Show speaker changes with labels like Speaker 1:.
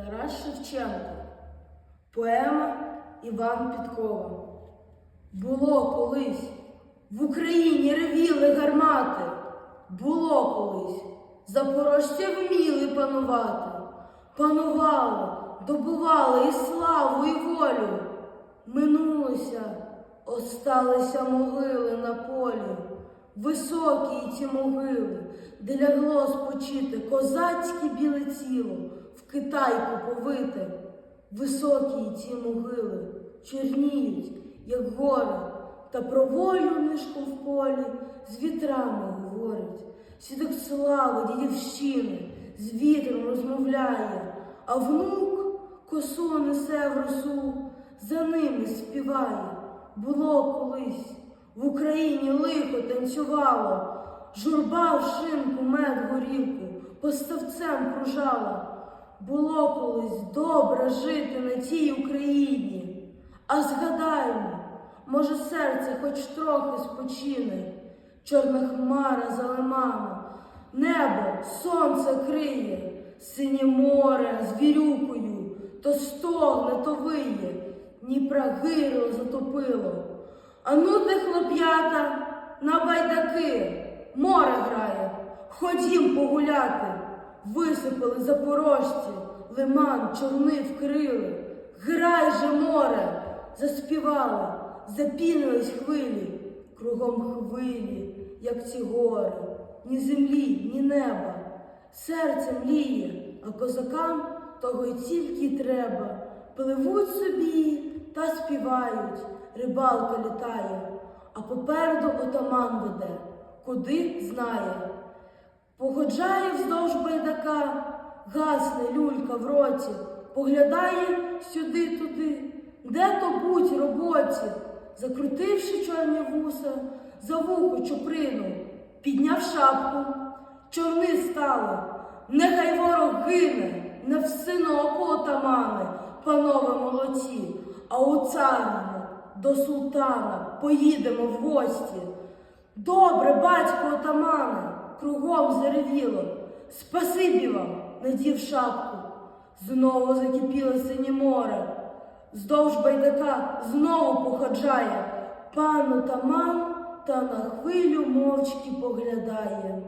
Speaker 1: Тарас Шевченко. Поема Іван Підкова. Було колись в Україні ревіли гармати. Було колись запорожці вміли панувати. Панували, добували і славу, і волю. Минулося, осталися могили на полі. Високі ті могили, де лягло спочити козацьке біле тіло, в китайку повите. Високі ті могили чорніють, як гори, та про волю нишку в полі з вітрами говорить. Сідок слави дідівщини з вітром розмовляє, а внук косу несе в росу, за ними співає. Було колись в Україні лихо танцювало, журба в шинку мед горілку, поставцем кружала. Було колись добре жити на тій Україні, а згадаймо, може, серце хоч трохи спочине, чорна хмара за небо сонце криє, синє море з вірюкою, то стогне, то виє, Дніпра гирло затопило. А ну ти, хлоп'ята, на байдаки, море грає, ходім погуляти. Висипали запорожці, лиман чорни вкрили. Грай же море, заспівали, запінились хвилі, кругом хвилі, як ці гори, ні землі, ні неба. Серце мліє, а козакам того й тільки треба. Пливуть собі та співають, рибалка літає, а попереду отаман веде, куди знає. Походжає вздовж байдака, гасне люлька в роті, поглядає сюди-туди, де то будь роботі, закрутивши чорні вуса, за вухо чуприну, підняв шапку, чорни стали, нехай ворог гине, не в синоку отамани, панове молоді, а у царину до султана поїдемо в гості. Добре, батько отамане, кругом заревіло. Спасибі вам, надів шапку. Знову закипіло синє море. Здовж байдака знову походжає. Пан отаман та на хвилю мовчки поглядає.